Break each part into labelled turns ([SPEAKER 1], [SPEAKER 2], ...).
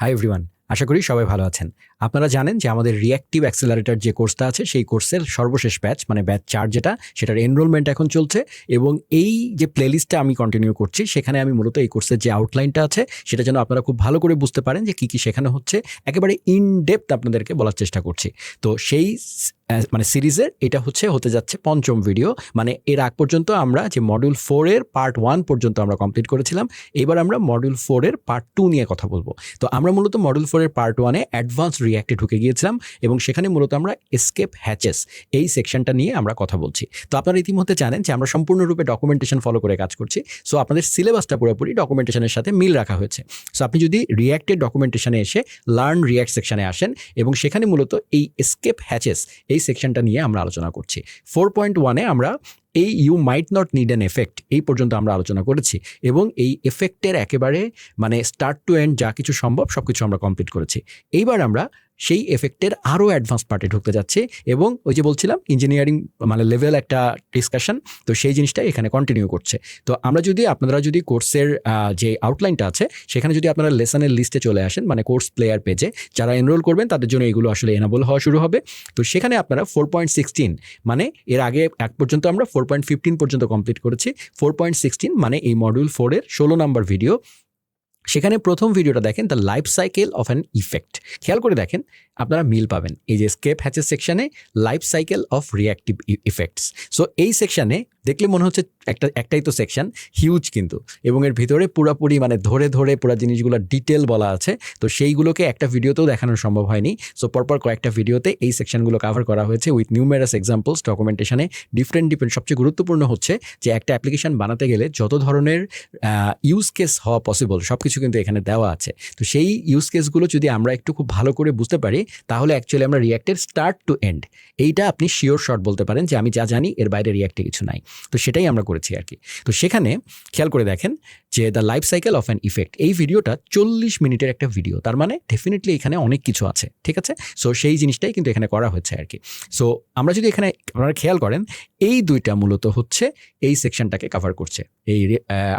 [SPEAKER 1] Hi everyone আশা করি সবাই ভালো আছেন। আপনারা জানেন যে আমাদের রিয়াক্টিভ অ্যাক্সেলারেটার যে কোর্সটা আছে, সেই কোর্সের সর্বশেষ ব্যাচ মানে ব্যাচ চার যেটা, সেটার এনরোলমেন্ট এখন চলছে এবং এই যে প্লেলিস্টটা আমি কন্টিনিউ করছি, সেখানে আমি মূলত এই কোর্সের যে আউটলাইনটা আছে, সেটা যেন আপনারা খুব ভালো করে বুঝতে পারেন যে কী কী শেখানো হচ্ছে। একেবারে ইন ডেপথ আপনাদেরকে বলার চেষ্টা করছি। তো সেই মানে সিরিজের, এটা হচ্ছে, হতে যাচ্ছে পঞ্চম ভিডিও মানে এর আগ পর্যন্ত আমরা যে মডিউল ফোরের পার্ট ওয়ান পর্যন্ত আমরা কমপ্লিট করেছিলাম, এবার আমরা মডিউল ফোরের পার্ট টু নিয়ে কথা বলব। তো আমরা মূলত মডিউল ফোরের পার্ট ওয়ানে অ্যাডভান্স রিয়াক্টে ঢুকে গিয়েছিলাম এবং সেখানে মূলত আমরা এসকেপ হ্যাচেস এই সেকশনটা নিয়ে আমরা কথা বলছি। তো আপনারা ইতিমধ্যে জানেন যে আমরা সম্পূর্ণরূপে ডকুমেন্টেশন ফলো করে কাজ করছি। সো আপনাদের সিলেবাসটা পুরোপুরি ডকুমেন্টেশনের সাথে মিল রাখা হয়েছে। সো আপনি যদি রিয়াক্টের ডকুমেন্টেশনে এসে লার্ন রিয়াক্ট সেকশনে আসেন এবং সেখানে মূলত এই এসকেপ হ্যাচেস এই সেকশনটা নিয়ে আমরা আলোচনা করছি। ফোর পয়েন্ট ওয়ানে আমরা এই you might not need an effect এই পর্যন্ত আমরা আলোচনা করেছি এবং এই এফেক্টের একেবারে মানে স্টার্ট টু এন্ড যা কিছু সম্ভব সব কিছু আমরা কমপ্লিট করেছি। এইবার আমরা সেই এফেক্টের আরও অ্যাডভান্স পার্টে ঢুকতে যাচ্ছে এবং ওই যে বলছিলাম ইঞ্জিনিয়ারিং মানে লেভেল একটা ডিসকাশন তো সেই জিনিসটা এখানে কন্টিনিউ করছে। তো আমরা যদি, আপনারা যদি কোর্সের যে আউটলাইনটা আছে, সেখানে যদি আপনারা লেসনের লিস্টে চলে আসেন মানে কোর্স প্লেয়ার পেজে যারা এনরোল করবেন, তাদের জন্য এগুলো আসলে এনাবল হওয়া শুরু হবে। তো সেখানে আপনারা ফোর পয়েন্ট সিক্সটিন মানে এর আগে এক পর্যন্ত আমরা ফোর পয়েন্ট ফিফটিন পর্যন্ত কমপ্লিট করেছি। ফোর পয়েন্ট সিক্সটিন মানে এই মডিউল ফোরের ষোলো নাম্বার ভিডিও সেখানে প্রথম ভিডিওটা দেখেন the life cycle of an effect খেয়াল করে দেখেন, আপনারা মিল পাবেন। এই যে স্কেপ হ্যাচের সেকশানে life cycle of reactive effects so এই সেকশনে দেখলে মনে হচ্ছে একটা, একটাই তো সেকশন হিউজ কিন্তু। এবং এর ভিতরে পুরোপুরি মানে ধরে ধরে পুরো জিনিসগুলো ডিটেল বলা আছে। তো সেইগুলোকে একটা ভিডিওতেও দেখানো সম্ভব হয়নি। সো পরপর কয়েকটা ভিডিওতে এই সেকশনগুলো কভার করা হয়েছে উইথ নিউমেরাস এক্সাম্পলস ডকুমেন্টেশনে ডিফারেন্ট ডিফারেন্ট সবচেয়ে গুরুত্বপূর্ণ হচ্ছে যে একটা অ্যাপ্লিকেশন বানাতে গেলে যত ধরনের ইউজ কেস হওয়া পসিবল সব কিছু কিন্তু এখানে দেওয়া আছে। তো সেই ইউজ কেসগুলো যদি আমরা একটু খুব ভালো করে বুঝতে পারি, তাহলে অ্যাকচুয়ালি আমরা রিয়াক্টের স্টার্ট টু এন্ড এইটা আপনি শিওর শর্ট বলতে পারেন যে আমি যা জানি, এর বাইরে রিয়াক্টে কিছু নাই। তো সেটাই আমরা করেছি আর কি। তো সেখানে খেয়াল করে দেখেন যে the life cycle of an effect এই ভিডিওটা চল্লিশ মিনিটের একটা ভিডিও তার মানে ডেফিনেটলি এখানে অনেক কিছু আছে, ঠিক আছে? সো সেই জিনিসটাই কিন্তু এখানে করা হয়েছে আর কি। সো আমরা যদি এখানে, আপনারা খেয়াল করেন, এই দুইটা মূলত হচ্ছে এই সেকশনটাকে কভার করছে, এই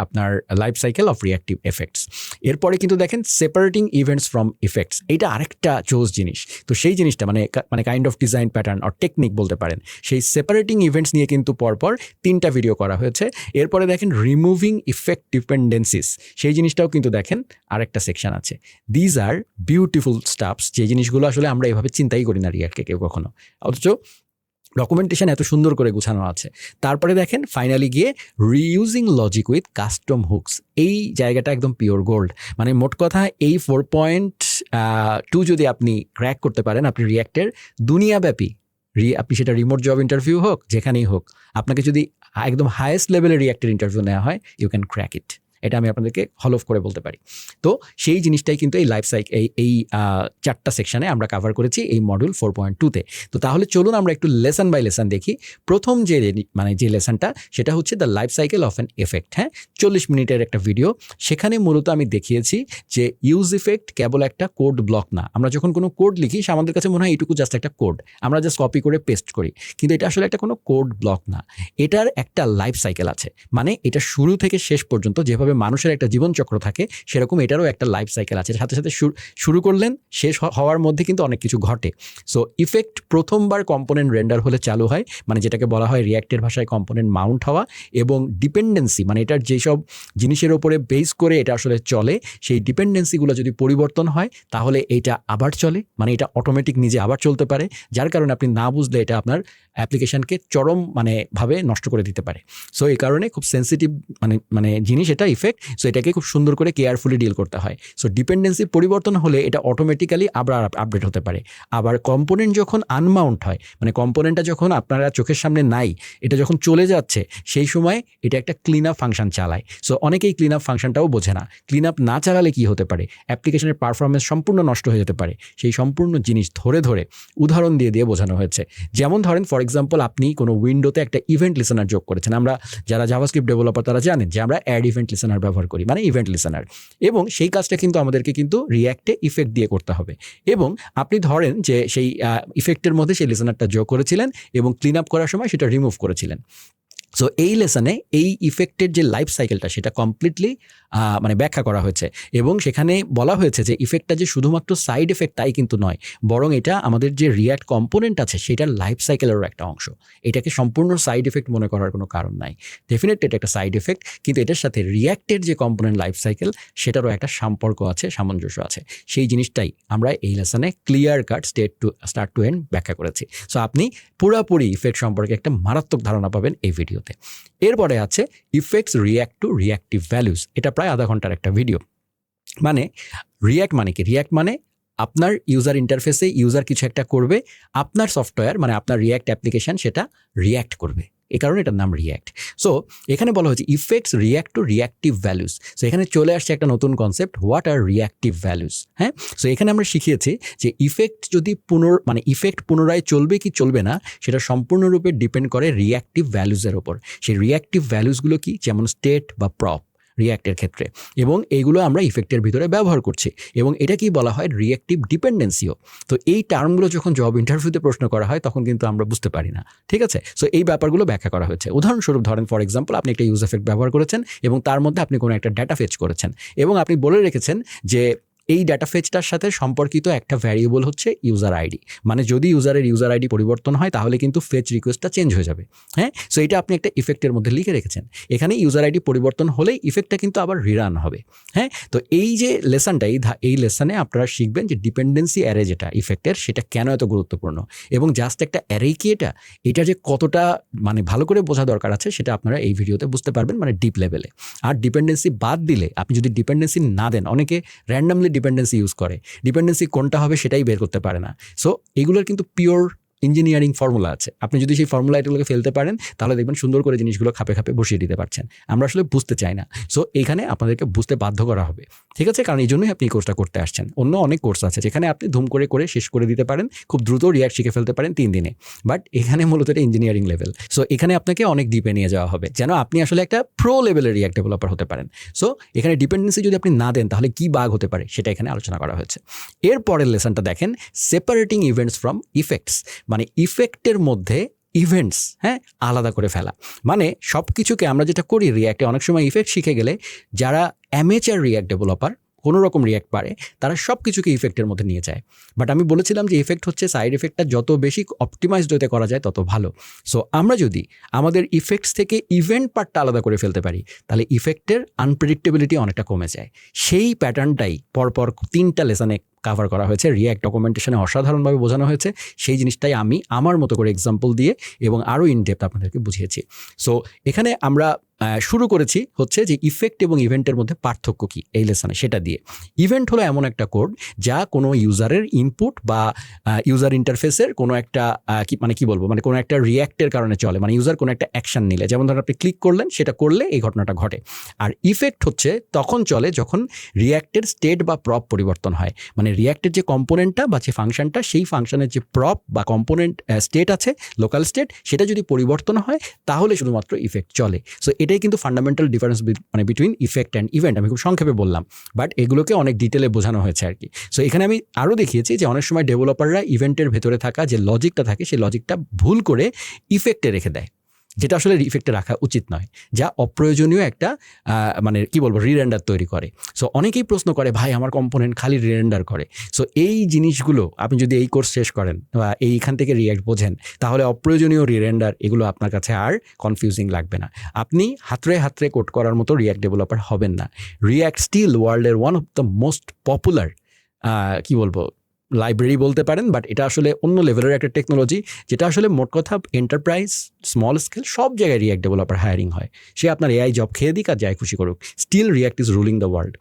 [SPEAKER 1] আপনার life cycle of reactive effects এরপরে কিন্তু দেখেন সেপারেটিং ইভেন্টস ফ্রম ইফেক্টস এইটা আরেকটা চোজ জিনিস। তো সেই জিনিসটা মানে মানে kind of design pattern or technique বলতে পারেন, সেই সেপারেটিং ইভেন্টস নিয়ে কিন্তু পরপর তিনটা ভিডিও করা হয়েছে। এরপরে দেখেন রিমুভিং ইফেক্ট ডিপেন্ডেন্সিস সেই জিনিসটাও কিন্তু দেখেন আরেকটা সেকশন আছে। দিজ আর বিউটিফুল স্টাফস যে জিনিসগুলো আসলে আমরা এভাবে চিন্তাই করি না রিয়াক্টকে কেউ কখনো। অথচ ডকুমেন্টেশন এত সুন্দর করে গুছানো আছে। তারপরে দেখেন ফাইনালি গিয়ে reusing logic with custom hooks এই জায়গাটা একদম পিওর গোল্ড মানে মোট কথা এই ফোর পয়েন্ট টু যদি আপনি ক্র্যাক করতে পারেন, আপনি রিয়াক্টের দুনিয়াব্যাপী রি, আপনি সেটা রিমোট জব ইন্টারভিউ হোক, যেখানেই হোক, আপনাকে যদি একদম হায়েস্ট লেভেলের রিয়াক্টের ইন্টারভিউ নেওয়া হয় ইউ ক্যান ক্র্যাক ইট এটা আমি আপনাদেরকে হল অফ করে বলতে পারি। তো সেই জিনিসটাই কিন্তু এই লাইফ সাইক এই এই চারটা সেকশনে আমরা কাভার করেছি এই মডিউল ফোর পয়েন্ট টুতে তো। তাহলে চলুন আমরা একটু লেসন বাই লেসন দেখি। প্রথম যে মানে যে লেসনটা সেটা হচ্ছে the life cycle of an effect হ্যাঁ? চল্লিশ মিনিটের একটা ভিডিও সেখানে মূলত আমি দেখিয়েছি যে ইউজ ইফেক্ট কেবল একটা কোড ব্লক না। আমরা যখন কোনো কোড লিখি, সে আমাদের কাছে মনে হয় এইটুকু জাস্ট একটা কোড আমরা জাস্ট কপি করে পেস্ট করি। কিন্তু এটা আসলে একটা কোনো কোড ব্লক না। এটার একটা লাইফ সাইকেল আছে। মানে এটা শুরু থেকে শেষ পর্যন্ত যেভাবে মানুষের একটা জীবনচক্র থাকে, সেরকম এটারও একটা লাইফ সাইকেল আছে। সাথে সাথে শুরু- শুরু করলেন, শেষ হওয়ার মধ্যে কিন্তু অনেক কিছু ঘটে। সো ইফেক্ট প্রথমবার কম্পোনেন্ট রেন্ডার হলে চালু হয় মানে যেটাকে বলা হয় রিয়াক্টের ভাষায় কম্পোনেন্ট মাউন্ট হওয়া এবং ডিপেন্ডেন্সি মানে এটার যেসব জিনিসের ওপরে বেস করে এটা আসলে চলে, সেই ডিপেন্ডেন্সিগুলো যদি পরিবর্তন হয়, তাহলে এটা আবার চলে মানে এটা অটোমেটিক নিজে আবার চলতে পারে, যার কারণে আপনি না বুঝলে এটা আপনার অ্যাপ্লিকেশনকে চরম মানে ভাবে নষ্ট করে দিতে পারে। সো এই কারণে খুব সেন্সিটিভ মানে মানে জিনিস এটা ইফেক্ট সো এটাকে খুব সুন্দর করে কেয়ারফুলি ডিল করতে হয়। সো ডিপেন্ডেন্সি পরিবর্তন হলে এটা অটোমেটিক্যালি আবার আপডেট হতে পারে। আবার কম্পোনেন্ট যখন আনমাউন্ট হয় মানে কম্পোনেন্টটা যখন আপনারা চোখের সামনে নাই, এটা যখন চলে যাচ্ছে, সেই সময় এটা একটা ক্লিন আপ ফাংশন চালায়। সো অনেকেই ক্লিন আপ ফাংশনটাও বোঝে না। ক্লিন আপ না চালালে কি হতে পারে? অ্যাপ্লিকেশনের পারফরমেন্স সম্পূর্ণ নষ্ট হয়ে যেতে পারে। সেই সম্পূর্ণ জিনিস ধরে ধরে উদাহরণ দিয়ে দিয়ে বোঝানো হয়েছে। যেমন ধরেন ফর এক্সাম্পল আপনি কোনো উইন্ডোতে একটা ইভেন্ট লিসনার যোগ করেছেন। আমরা যারা জাভাস্ক্রিপ্ট ডেভেলপার তারা জানেন যে আমরা অ্যাড ইভেন্ট লিসনার ব্যবহার করি মানে ইভেন্ট লিসেনার এবং সেই কাজটা কিন্তু আমাদেরকে কিন্তু রিয়্যাক্টে ইফেক্ট দিয়ে করতে হবে। এবং আপনি ধরেন যে সেই ইফেক্টের মধ্যে সেই লিসেনারটা যোগ করেছিলেন এবং ক্লিন আপ করার সময় সেটা রিমুভ করেছিলেন। সো এই লেসনে এই ইফেক্টের যে লাইফ সাইকেলটা সেটা কমপ্লিটলি মানে ব্যাখ্যা করা হয়েছে। এবং সেখানে বলা হয়েছে যে ইফেক্টটা যে শুধুমাত্র সাইড এফেক্ট তাই কিন্তু নয়, বরং এটা আমাদের যে রিয়াক্ট কম্পোনেন্ট আছে সেটার লাইফ সাইকেলেরও একটা অংশ। এটাকে সম্পূর্ণ সাইড এফেক্ট মনে করার কোনো কারণ নাই। ডেফিনেটলি এটা একটা সাইড এফেক্ট কিন্তু এটার সাথে রিয়াক্টের যে কম্পোনেন্ট লাইফ সাইকেল সেটারও একটা সম্পর্ক আছে, সামঞ্জস্য আছে। সেই জিনিসটাই আমরা এই লেসনে clear cut state to start to end ব্যাখ্যা করেছি। সো আপনি পুরোপুরি ইফেক্ট সম্পর্কে একটা মারাত্মক ধারণা পাবেন এই ভিডিওতে। এরপরে আছে effects react to reactive values এটা প্রায় আধা ঘণ্টার একটা ভিডিও মানে রিয়্যাক্ট মানে কি? রিয়্যাক্ট মানে আপনার ইউজার ইন্টারফেসে ইউজার কিছু একটা করবে, আপনার সফটওয়্যার মানে আপনার রিয়্যাক্ট অ্যাপ্লিকেশান সেটা রিয়্যাক্ট করবে। এই কারণে এটার নাম রিয়্যাক্ট সো এখানে বলা হয়েছে effects react to reactive values so এখানে চলে আসছে একটা নতুন concept what are reactive values হ্যাঁ? সো এখানে আমরা শিখিয়েছি যে ইফেক্ট যদি পুনর মানে ইফেক্ট পুনরায় চলবে কি চলবে না, সেটা সম্পূর্ণরূপে ডিপেন্ড করে রিয়্যাক্টিভ ভ্যালুসের ওপর। সেই রিয়্যাক্টিভ ভ্যালুসগুলো কি? যেমন স্টেট বা প্রপ রিয়াক্টের ক্ষেত্রে। এবং এইগুলো আমরা ইফেক্টের ভিতরে ব্যবহার করছি। এবং এটা কি বলা হয়? রিয়্যাক্টিভ ডিপেন্ডেন্সিও তো এই টার্মগুলো যখন জব ইন্টারভিউতে প্রশ্ন করা হয়, তখন কিন্তু আমরা বুঝতে পারি না। ঠিক আছে? সো এই ব্যাপারগুলো ব্যাখ্যা করা হয়েছে। উদাহরণস্বরূপ ধরেন ফর এক্সাম্পল আপনি একটা ইউজ এফেক্ট ব্যবহার করেছেন এবং তার মধ্যে আপনি কোনো একটা ডেটা ফেচ করেছেন। এবং আপনি বলে রেখেছেন যে এই ডাটা ফেচটার সাথে সম্পর্কিত একটা ভ্যারিয়েবল হচ্ছে ইউজার আইডি মানে যদি ইউজারের ইউজার আইডি পরিবর্তন হয়, তাহলে কিন্তু ফেচ রিকোয়েস্টটা চেঞ্জ হয়ে যাবে। হ্যাঁ? সো এটা আপনি একটা ইফেক্টের মধ্যে লিখে রেখেছেন। এখানে ইউজার আইডি পরিবর্তন হলেই ইফেক্টটা কিন্তু আবার রিরান হবে। হ্যাঁ? তো এই যে লেসনটা এই এই লেসনে আপনারা শিখবেন যে ডিপেন্ডেন্সি অ্যারে যেটা ইফেক্টের সেটা কেন এত গুরুত্বপূর্ণ? এবং জাস্ট একটা অ্যারে কি এটা? এটা যে কতটা মানে ভালো করে বোঝা দরকার আছে, সেটা আপনারা এই ভিডিওতে বুঝতে পারবেন মানে ডিপ লেভেলে আর ডিপেন্ডেন্সি বাদ দিলে, আপনি যদি ডিপেন্ডেন্সি না দেন, অনেকে র্যান্ডামলি ডিপেন্ডেন্সি ইউজ করে। ডিপেন্ডেন্সি কোনটা হবে সেটাই বের করতে পারে না। সো এগুলোর কিন্তু পিওর ইঞ্জিনিয়ারিং ফর্মুলা আছে। আপনি যদি সেই ফর্মুলা এগুলোকে ফেলতে পারেন, তাহলে দেখবেন সুন্দর করে জিনিসগুলো খাপে খাপে বসিয়ে দিতে পারছেন। আমরা আসলে বুঝতে চাই না। সো এখানে আপনাদেরকে বুঝতে বাধ্য করা হবে। ঠিক আছে? কারণ এই জন্যই আপনি এই কোর্সটা করতে আসছেন। অন্য অনেক কোর্স আছে, যেখানে আপনি ধুম করে করে শেষ করে দিতে পারেন, খুব দ্রুত রিয়াক্ট শিখে ফেলতে পারেন তিন দিনে। বাট এখানে মূলত এটা ইঞ্জিনিয়ারিং লেভেল সো এখানে আপনাকে অনেক ডিপে নিয়ে যাওয়া হবে। যেন আপনি আসলে একটা প্রো লেভেলের রিয়াক্ট ডেভেলপার হতে পারেন। সো এখানে ডিপেন্ডেন্সি যদি আপনি না দেন, তাহলে কি বাগ হতে পারে? সেটা এখানে আলোচনা করা হয়েছে। এরপরের লেসনটা দেখেন সেপারেটিং ইভেন্টস ফ্রম ইফেক্টস মানে ইফেক্টের মধ্যে ইভেন্টস হ্যাঁ আলাদা করে ফেলা। মানে সব কিছুকে আমরা যেটা করি রিয়াক্টে অনেক সময় ইফেক্ট শিখে গেলে যারা অ্যামেচার রিয়াক্ট ডেভেলপার কোনো রকম রিয়াক্ট পারে, তারা সব কিছুকে ইফেক্টের মধ্যে নিয়ে যায়। বাট আমি বলেছিলাম যে ইফেক্ট হচ্ছে সাইড এফেক্টটা যত বেশি অপটিমাইজড হতে করা যায়, তত ভালো। সো আমরা যদি আমাদের ইফেক্টস থেকে ইভেন্ট পার্টটা আলাদা করে ফেলতে পারি, তাহলে ইফেক্টের আনপ্রেডিক্টেবিলিটি অনেকটা কমে যায়। সেই প্যাটার্নটাই পরপর তিনটা লেসনে কাভার করা হয়েছে। রিয়াক্ট ডকুমেন্টেশনে অসাধারণভাবে বোঝানো হয়েছে। সেই জিনিসটাই আমি আমার মতো করে এক্সাম্পল দিয়ে এবং আরও ইনডেপথ আপনাদেরকে বুঝিয়েছি। সো এখানে আমরা শুরু করেছি হচ্ছে যে ইফেক্ট এবং ইভেন্টের মধ্যে পার্থক্য কী এই লেসনে সেটা দিয়ে। ইভেন্ট হলো এমন একটা কোড যা কোনো ইউজারের ইনপুট বা ইউজার ইন্টারফেসের কোনো একটা কি মানে কি বলব? মানে কোনো একটা রিয়াক্টের কারণে চলে। মানে ইউজার কোনো একটা অ্যাকশন নিলে। যেমন ধরুন আপনি ক্লিক করলেন, সেটা করলে এই ঘটনাটা ঘটে। আর ইফেক্ট হচ্ছে তখন চলে যখন রিয়াক্টের স্টেট বা প্রপ পরিবর্তন হয়। মানে রিয়াক্টের যে কম্পোনেন্টটা বা যে ফাংশনটা সেই ফাংশনের যে প্রপ বা কম্পোনেন্ট স্টেট আছে লোকাল স্টেট সেটা যদি পরিবর্তন হয়, তাহলে শুধুমাত্র ইফেক্ট চলে। সো এটাই কিন্তু ফান্ডামেন্টাল ডিফারেন্স মানে বিটুইন ইফেক্ট অ্যান্ড ইভেন্ট আমি খুব সংক্ষেপে বললাম। বাট এগুলোকে অনেক ডিটেলে বোঝানো হয়েছে আর কি। সো এখানে আমি আরও দেখিয়েছি যে অনেক সময় ডেভেলপাররা ইভেন্টের ভেতরে থাকা যে লজিকটা থাকে, সেই লজিকটা ভুল করে ইফেক্টে রেখে দেয়। যেটা আসলে ইফেক্টে রাখা উচিত নয়, যা অপ্রয়োজনীয় একটা মানে কি বলব রিরেন্ডার তৈরি করে। সো অনেকেই প্রশ্ন করে, ভাই, আমার কম্পোনেন্ট খালি রিরেন্ডার করে। সো এই জিনিসগুলো আপনি যদি এই কোর্স শেষ করেন বা এইখান থেকে রিয়াক্ট বোঝেন, তাহলে অপ্রয়োজনীয় রিরেন্ডার এগুলো আপনার কাছে আর কনফিউজিং লাগবে না। আপনি হাতরে হাতরে কোড করার মতো রিয়াক্ট ডেভেলপার হবেন না। রিয়াক্ট স্টিল ওয়ার্ল্ডের one of the most popular কি বলব লাইব্রেরি বলতে পারেন বাট এটা আসলে অন্য লেভেলের একটা টেকনোলজি যেটা আসলে মোট কথা এন্টারপ্রাইজ স্মল স্কেল সব জায়গায় রিয়াক্ট ডেভেলপার হায়ারিং হয়। সে আপনার এআই জব খেয়ে দিক আর যাই খুশি করুক still React is ruling the world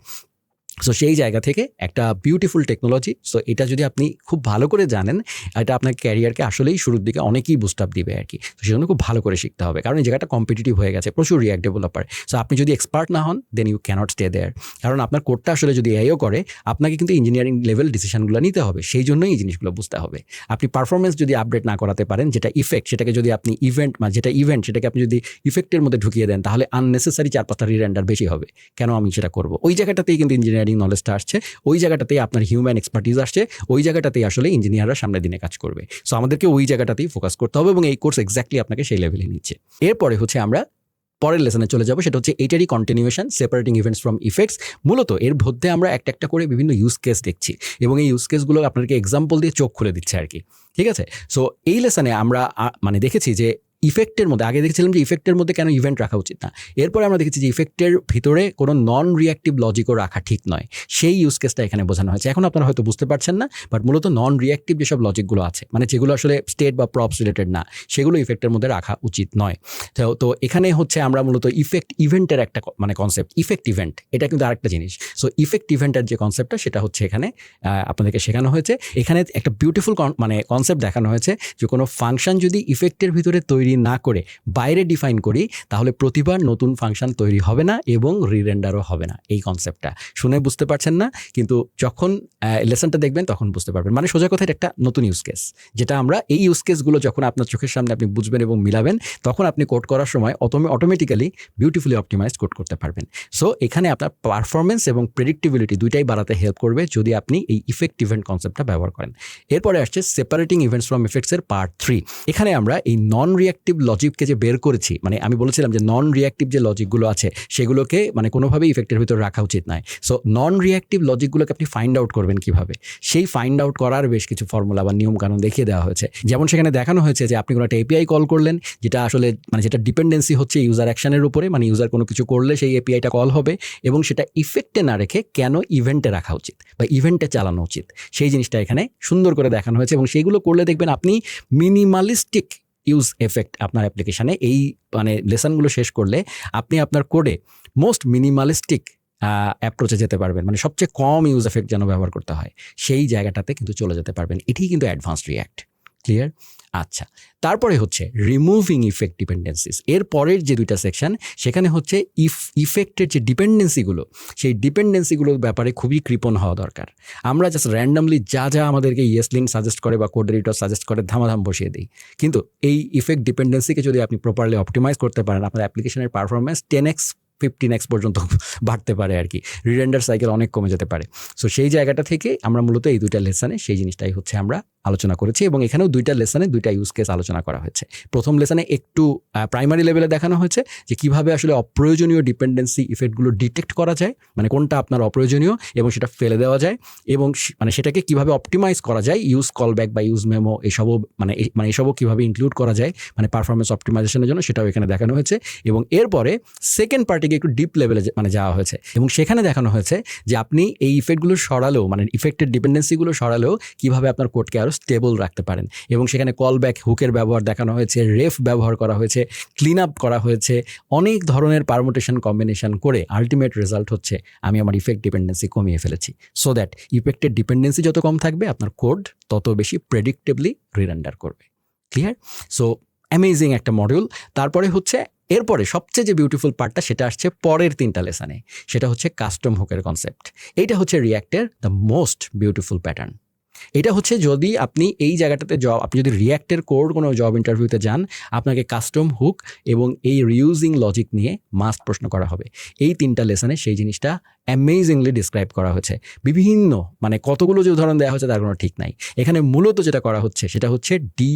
[SPEAKER 1] so সেই জায়গা থেকে একটা বিউটিফুল টেকনোলজি সো এটা যদি আপনি খুব ভালো করে জানেন, এটা আপনার ক্যারিয়ারকে আসলেই শুরুর দিকে অনেকেই বুস্ট আপ দিবে আর কি। তো সেজন্য খুব ভালো করে শিখতে হবে। কারণ এই জায়গাটা কম্পিটিটিভ হয়ে গেছে, প্রচুর রিয়াক্ট ডেভেলপার সো আপনি যদি এক্সপার্ট না হন then you cannot stay there কারণ আপনার কোডটা আসলে যদি এআইও করে, আপনাকে কিন্তু ইঞ্জিনিয়ারিং লেভেল ডিসিশনগুলো নিতে হবে। সেই জন্যই এই জিনিসগুলো বুঝতে হবে। আপনি পারফরমেন্স যদি আপডেট না করাতে পারেন, যেটা ইফেক্ট সেটাকে যদি আপনি ইভেন্ট মানে যেটা ইভেন্ট সেটাকে আপনি যদি ইফেক্টের মধ্যে ঢুকিয়ে দেন, তাহলে আননেসেসারি চার পাঁচটা রিরেন্ডার বেশি হবে। কেন আমি সেটা করব? ওই জায়গাটাতেই কিন্তু ইঞ্জিনিয়ারিং কোডিং নলেজটা আসছে, ওই জায়গাটাতেই আপনার হিউম্যান এক্সপার্টিস আসছে, ওই জায়গাটাতেই আসলে ইঞ্জিনিয়াররা সামনের দিনে কাজ করবে। সো আমাদেরকে ওই জায়গাটাতেই ফোকাস করতে হবে এবং এই কোর্স এক্স্যাক্টলি আপনাকে সেই লেভেলে নিচ্ছে। এরপরে হচ্ছে আমরা পরের লেসনে চলে যাব, সেটা হচ্ছে এইটারই continuation separating events from effects মূলত এর মধ্যে আমরা একটা একটা করে বিভিন্ন ইউজ কেস দেখছি এবং এই ইউজ কেসগুলো আপনাদেরকে এক্সাম্পল দিয়ে চোখ খুলে দিচ্ছে আর কি। ঠিক আছে? সো এই লেসনে আমরা মানে দেখেছি যে ইফেক্টের মধ্যে, আগে দেখেছিলাম যে ইফেক্টের মধ্যে কেন ইভেন্ট রাখা উচিত না। এরপরে আমরা দেখেছি যে ইফেক্টের ভিতরে কোনো নন রিয়াক্টিভ লজিকও রাখা ঠিক নয়। সেই ইউজ কেসটা এখানে বোঝানো হয়েছে। এখন আপনারা হয়তো বুঝতে পারছেন না বাট মূলত নন রিয়াক্টিভ যেসব লজিকগুলো আছে মানে যেগুলো আসলে স্টেট বা প্রপস রিলেটেড না, সেগুলো ইফেক্টের মধ্যে রাখা উচিত নয়। তো তো এখানে হচ্ছে আমরা মূলত ইফেক্ট ইভেন্টের একটা মানে কনসেপ্ট ইফেক্ট ইভেন্ট এটা কিন্তু আরেকটা জিনিস। সো ইফেক্ট ইভেন্টের যে কনসেপ্টটা সেটা হচ্ছে এখানে আপনাদেরকে শেখানো হয়েছে। এখানে একটা বিউটিফুল মানে কনসেপ্ট দেখানো হয়েছে যে কোনো ফাংশন যদি ইফেক্টের ভিতরে তৈরি না করে বাইরে ডিফাইন করি, তাহলে প্রতিবার নতুন ফাংশন তৈরি হবে না এবং রিরেন্ডারও হবে না। এই কনসেপ্টটা শুনে বুঝতে পারছেন না? কিন্তু যখন লেসনটা দেখবেন, তখন বুঝতে পারবেন। মানে সোজা কথা একটা নতুন ইউজ কেস যেটা আমরা এই ইউজ কেসগুলো যখন আপনার চোখের সামনে আপনি বুঝবেন এবং মিলাবেন, তখন আপনি কোড করার সময় অটোমেটিক্যালি বিউটিফুলি অপটিমাইজ কোড করতে পারবেন। সো এখানে আপনার পারফরমেন্স এবং প্রেডিক্টিবিলিটি দুইটাই বাড়াতে হেল্প করবে যদি আপনি এই ইফেক্ট ইভেন্ট কনসেপ্টটা ব্যবহার করেন। এরপরে আসছে সেপারেটিং ইভেন্টস ফ্রম ইফেক্টসের পার্ট থ্রি এখানে আমরা এই নন রিয়াক্টিভ লজিককে যে বের করেছি মানে আমি বলেছিলাম যে নন রিয়াক্টিভ যে লজিকগুলো আছে, সেগুলোকে মানে কোনোভাবেই ইফেক্টের ভিতরে রাখা উচিত নয়। সো নন রিয়াক্টিভ লজিকগুলোকে আপনি ফাইন্ড আউট করবেন কীভাবে? সেই ফাইন্ড আউট করার বেশ কিছু ফর্মুলা বা নিয়ম কানুন দেখিয়ে দেওয়া হয়েছে। যেমন সেখানে দেখানো হয়েছে যে আপনি কোনো একটা এপিআই কল করলেন, যেটা আসলে মানে যেটা ডিপেন্ডেন্সি হচ্ছে ইউজার অ্যাকশনের উপরে মানে ইউজার কোনো কিছু করলে সেই এপিআইটা কল হবে এবং সেটা ইফেক্টে না রেখে কেন ইভেন্টে রাখা উচিত বা ইভেন্টে চালানো উচিত। সেই জিনিসটা এখানে সুন্দর করে দেখানো হয়েছে এবং সেইগুলো করলে দেখবেন আপনি মিনিমালিস্টিক ইউজ এফেক্ট আপনার অ্যাপ্লিকেশানে এই মানে লেসনগুলো শেষ করলে আপনি আপনার কোডে মোস্ট মিনিমালিস্টিক অ্যাপ্রোচে যেতে পারবেন। মানে সবচেয়ে কম ইউজ এফেক্ট যেন ব্যবহার করতে হয়, সেই জায়গাটাতে কিন্তু চলে যেতে পারবেন। এটি কিন্তু অ্যাডভান্সড রিয়্যাক্ট ক্লিয়ার আচ্ছা তারপরে হচ্ছে রিমুভিং ইফেক্ট ডিপেন্ডেন্সিস এর পরের যে দুইটা সেকশন সেখানে হচ্ছে ইফ ইফেক্টের যে ডিপেন্ডেন্সিগুলো সেই ডিপেন্ডেন্সিগুলোর ব্যাপারে খুবই কৃপণ হওয়া দরকার। আমরা জাস্ট র্যান্ডামলি যা যা আমাদেরকে ইয়েসলিন সাজেস্ট করে বা কোড এডিটর সাজেস্ট করে ধামাধাম বসিয়ে দিই। কিন্তু এই ইফেক্ট ডিপেন্ডেন্সিকে যদি আপনি প্রপারলি অপটিমাইজ করতে পারেন, আপনার অ্যাপ্লিকেশনের performance ten X fifteen X পর্যন্ত বাড়তে পারে আর কি। রিরেন্ডার সাইকেল অনেক কমে যেতে পারে। সো সেই জায়গাটা থেকে আমরা মূলত এই দুইটা লেসনে সেই জিনিসটাই হচ্ছে আমরা আলোচনা করেছি এবং এখানেও দুইটা লেসনে দুইটা ইউজ কেস আলোচনা করা হয়েছে। প্রথম লেসনে একটু প্রাইমারি লেভেলে দেখানো হয়েছে যে কীভাবে আসলে অপ্রয়োজনীয় ডিপেন্ডেন্সি ইফেক্টগুলো ডিটেক্ট করা যায় মানে কোনটা আপনার অপ্রয়োজনীয় এবং সেটা ফেলে দেওয়া যায় এবং মানে সেটাকে কীভাবে অপটিমাইজ করা যায় ইউজ কলব্যাক বা ইউজ মেমো এসবও মানে মানে এসবও কীভাবে ইনক্লুড করা যায় মানে পারফরমেন্স অপটিমাইজেশনের জন্য সেটাও এখানে দেখানো হয়েছে এবং এরপরে সেকেন্ড পার্টিকে একটু ডিপ লেভেলে মানে যাওয়া হয়েছে এবং সেখানে দেখানো হয়েছে যে আপনি এই ইফেক্টগুলো সরালেও মানে ইফেক্টের ডিপেন্ডেন্সিগুলো সরালেও কীভাবে আপনার কোডকে আরও স্টেবল রাখতে পারেন। এবং সেখানে কল ব্যাক হুকের ব্যবহার দেখানো হয়েছে রেফ ব্যবহার করা হয়েছে ক্লিন আপ করা হয়েছে, অনেক ধরনের পারমোটেশন কম্বিনেশন করে আলটিমেট রেজাল্ট হচ্ছে। আমি আমার ইফেক্ট ডিপেন্ডেন্সি কমিয়ে ফেলেছি। সো দ্যাট ইফেক্টের ডিপেন্ডেন্সি যত কম থাকবে, আপনার কোড তত বেশি প্রেডিক্টেবলি রিরেন্ডার করবে। ক্লিয়ার সো অ্যামেজিং একটা মডিউল তারপরে হচ্ছে, এরপরে সবচেয়ে যে বিউটিফুল পার্টটা সেটা আসছে পরের তিনটা লেসানে সেটা হচ্ছে কাস্টম হুকের কনসেপ্ট এইটা হচ্ছে রিয়াক্টের দ্য মোস্ট বিউটিফুল প্যাটার্ন এটা হচ্ছে যদি আপনি এই জায়গাটাতে জব আপনি যদি রিয়্যাক্টের কোড কোনো জব ইন্টারভিউতে যান, আপনাকে কাস্টম হুক এবং এই রিউজিং লজিক নিয়ে মাস্ট প্রশ্ন করা হবে। এই তিনটা লেসনে সেই জিনিসটা অ্যামেজিংলি ডিসক্রাইব করা হয়েছে। বিভিন্ন মানে কতগুলো যে উদাহরণ দেওয়া হচ্ছে তার কোনো ঠিক নাই। এখানে মূলত যেটা করা হচ্ছে, সেটা হচ্ছে D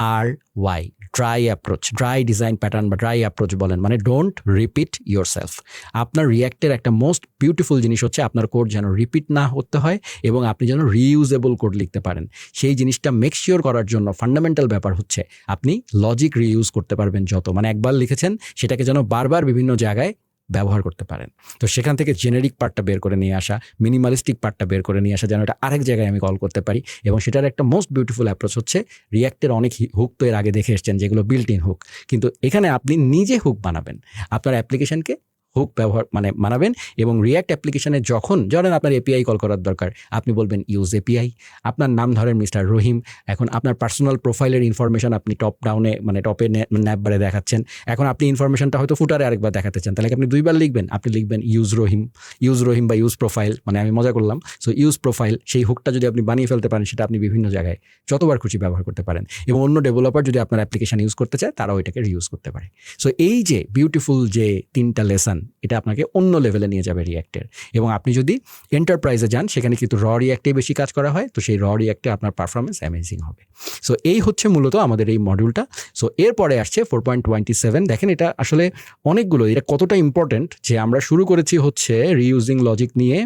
[SPEAKER 1] R Y dry approach dry design pattern বা ড্রাই অ্যাপ্রোচ বলেন মানে ডোন্ট রিপিট ইয়োর সেলফ আপনার রিয়াক্টের একটা মোস্ট বিউটিফুল জিনিস হচ্ছে আপনার কোড যেন রিপিট না হতে হয় এবং আপনি যেন রিইউজেবল কোড লিখতে পারেন। সেই জিনিসটা মেক শিওর করার জন্য ফান্ডামেন্টাল ব্যাপার হচ্ছে, আপনি লজিক রিইউজ করতে পারবেন যত। মানে একবার লিখেছেন, সেটাকে যেন বারবার বিভিন্ন জায়গায় ব্যবহার করতে পারেন। তো সেখান থেকে জেনেরিক পার্টটা বের করে নিয়ে আসা মিনিমালিস্টিক পার্টটা বের করে নিয়ে আসা যেন এটা আরেক জায়গায় আমি কল করতে পারি এবং সেটার একটা মোস্ট বিউটিফুল অ্যাপ্রোচ হচ্ছে রিয়াক্টের অনেক হুক তো এর আগে দেখে এসছেন যেগুলো বিল্ট ইন হুক কিন্তু এখানে আপনি নিজে হুক বানাবেন। আপনার অ্যাপ্লিকেশনকে হুক ব্যবহার মানে মানাবেন এবং রিয়াক্ট অ্যাপ্লিকেশনে যখন ধরেন আপনার এপিআই কল করার দরকার, আপনি বলবেন ইউজ এপিআই আপনার নাম ধরেন মিস্টার রহিম এখন আপনার পার্সোনাল প্রোফাইলের ইনফরমেশন আপনি টপ ডাউনে মানে টপে ন্যাপ বারে দেখাচ্ছেন। এখন আপনি ইনফরমেশনটা হয়তো ফুটারে আরেকবার দেখাতে চান, তাহলে আপনি দুইবার লিখবেন? আপনি লিখবেন ইউজ রহিম ইউজ রহিম বা ইউজ প্রোফাইল মানে আমি মজা করলাম। সো ইউজ প্রোফাইল সেই হুকটা যদি আপনি বানিয়ে ফেলতে পারেন, সেটা আপনি বিভিন্ন জায়গায় যতবার খুশি ব্যবহার করতে পারেন এবং অন্য ডেভেলপার যদি আপনার অ্যাপ্লিকেশন ইউজ করতে চায়, তারাও এটাকে রিউজ করতে পারে। সো এই যে বিউটিফুল যে তিনটা লেসন এটা আপনাকে অন্য লেভেলে নিয়ে যাবে রিয়াক্টের এবং আপনি যদি এন্টারপ্রাইজে যান, সেখানে কিন্তু র রিয়াক্টে বেশি কাজ করা হয়, তো সেই র রিয়াক্টে আপনার পারফরমেন্স অ্যামেজিং হবে। সো এই হচ্ছে মূলত আমাদের এই মডিউলটা সো এরপরে আসছে ফোর পয়েন্ট টোয়েন্টি সেভেন দেখেন এটা আসলে অনেকগুলো, এটা কতটা ইম্পর্টেন্ট যে আমরা শুরু করেছি হচ্ছে রিইউজিং লজিক নিয়ে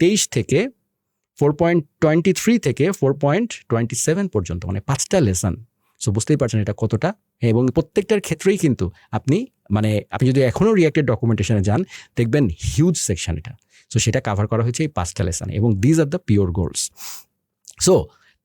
[SPEAKER 1] তেইশ থেকে ফোর পয়েন্ট টোয়েন্টি থ্রি থেকে ফোর পয়েন্ট টোয়েন্টি সেভেন পর্যন্ত মানে পাঁচটা লেসন সো বুঝতেই পারছেন এটা কতটা এবং প্রত্যেকটার ক্ষেত্রেই কিন্তু আপনি মানে আপনি যদি এখনও রিয়াক্টেড ডকুমেন্টেশনে যান, দেখবেন হিউজ সেকশন এটা। সো সেটা কাভার করা হয়েছে এই পাঁচটা লেসানে এবং these are the pure goals so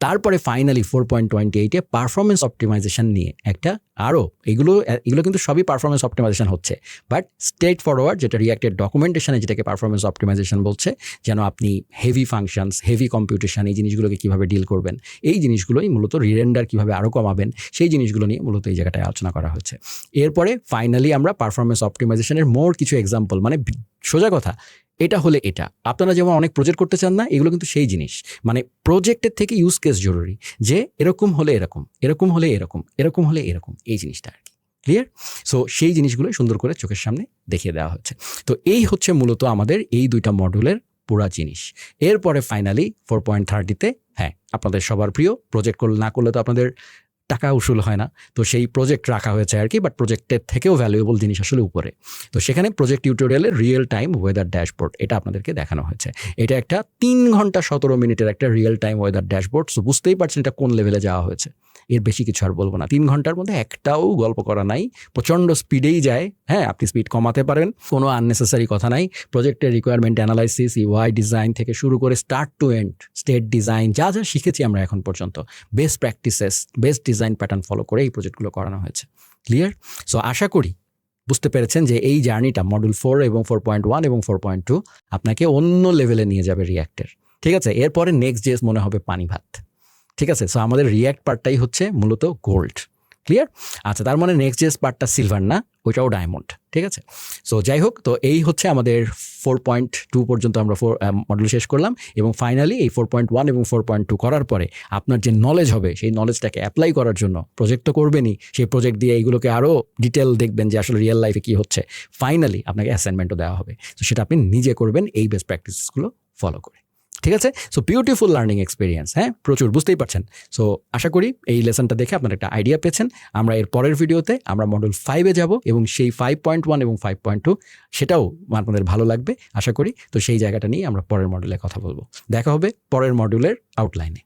[SPEAKER 1] তারপরে ফাইনালি ফোর পয়েন্ট টোয়েন্টি এইটে পারফরমেন্স অপটিমাইজেশন নিয়ে একটা আরও এগুলো এগুলো কিন্তু সবই পারফরমেন্স অপটিমাইজেশন হচ্ছে। বাট স্টেট ফরওয়ার্ড যেটা রিয়াক্টেড ডকুমেন্টেশনে যেটাকে পারফরমেন্স অপটিমাইজেশন বলছে, যেন আপনি হেভি ফাংশনস হেভি কম্পিউটেশন এই জিনিসগুলোকে কীভাবে ডিল করবেন, এই জিনিসগুলোই মূলত রিরেন্ডার কীভাবে আরও কমাবেন, সেই জিনিসগুলো নিয়ে মূলত এই জায়গাটায় আলোচনা করা হয়েছে এরপরে ফাইনালি আমরা পারফরমেন্স অপটিমাইজেশনের মোর কিছু এক্সাম্পল মানে সোজা কথা এটা হলে এটা। আপনারা যেমন অনেক প্রজেক্ট করতে চান না, এগুলো কিন্তু সেই জিনিস। মানে প্রজেক্টের থেকে ইউজ কেস জরুরি যে এরকম হলে এরকম এরকম হলে এরকম এরকম হলে এরকম, এই জিনিসটা আর কি। ক্লিয়ার সো সেই জিনিসগুলো সুন্দর করে চোখের সামনে দেখিয়ে দেওয়া হচ্ছে। তো এই হচ্ছে মূলত আমাদের এই দুইটা মডুলের পুরা জিনিস। এরপরে ফাইনালি ফোর পয়েন্ট থার্টিতে হ্যাঁ আপনাদের সবার প্রিয় প্রজেক্ট করলে, না করলে তো আপনাদের টাকা উসুল হয় না। তো সেই প্রজেক্ট রাখা হয়েছে আর কি বাট প্রজেক্টের থেকেও ভ্যালুয়েবল জিনিস আসলে উপরে। তো সেখানে প্রজেক্ট টিউটোরিয়ালে রিয়েল টাইম ওয়েদার ড্যাশবোর্ড এটা আপনাদেরকে দেখানো হয়েছে। এটা একটা তিন ঘণ্টা সতেরো মিনিটের একটা real time weather dashboard so বুঝতেই পারছেন এটা কোন লেভেলে যাওয়া হয়েছে। এর বেশি কিছু আর বলব না। তিন ঘণ্টার মধ্যে একটাও গল্প করা নাই। প্রচণ্ড স্পিডেই যায়। হ্যাঁ আপনি স্পিড কমাতে পারেন। কোনো আননেসেসারি কথা নাই। প্রজেক্টের রিকোয়ারমেন্ট অ্যানালাইসিস ইউআই ডিজাইন থেকে শুরু করে start to end state design যা যা শিখেছি আমরা এখন পর্যন্ত। Best practices best design pattern follow করে এই প্রজেক্টগুলো করানো হয়েছে। ক্লিয়ার সো আশা করি বুঝতে পেরেছেন যে এই জার্নিটা মডুল ফোর এবং ফোর পয়েন্ট ওয়ান এবং ফোর পয়েন্ট টু আপনাকে অন্য লেভেলে নিয়ে যাবে রিয়াক্টের ঠিক আছে? এরপরে নেক্সট ডেস মনে হবে পানি ভাত ঠিক আছে? সো আমাদের রিয়াক্ট পার্টটাই হচ্ছে মূলত গোল্ড ক্লিয়ার আচ্ছা তার মানে নেক্সট ডেস পার্টটা সিলভার না, ওইটাও ডায়মন্ড ঠিক আছে? সো যাই হোক, তো এই হচ্ছে আমাদের ফোর পয়েন্ট টু পর্যন্ত আমরা ফোর মডেল শেষ করলাম এবং ফাইনালি এই ফোর পয়েন্ট ওয়ান এবং ফোর পয়েন্ট টু করার পরে আপনার যে নলেজ হবে, সেই নলেজটাকে অ্যাপ্লাই করার জন্য প্রজেক্ট তো করবেনই। সেই প্রজেক্ট দিয়ে এইগুলোকে আরও ডিটেল দেখবেন যে আসলে রিয়েল লাইফে কী হচ্ছে। ফাইনালি আপনাকে অ্যাসাইনমেন্টও দেওয়া হবে। তো সেটা আপনি নিজে করবেন, এই বেস্ট প্র্যাকটিসগুলো ফলো করে। ঠিক আছে? সো বিউটিফুল লার্নিং এক্সপিরিয়েন্স হ্যাঁ? প্রচুর, বুঝতেই পারছেন? সো আশা করি এই লেসনটা দেখে আপনারা একটা আইডিয়া পেয়েছেন। আমরা এর পরের ভিডিওতে আমরা মডেল ফাইভে যাব এবং সেই ফাইভ পয়েন্ট ওয়ান এবং ফাইভ পয়েন্ট টু সেটাও আপনাদের ভালো লাগবে, আশা করি। তো সেই জায়গাটা নিয়ে আমরা পরের মডেলে কথা বলব। দেখা হবে পরের মডেলের আউটলাইনে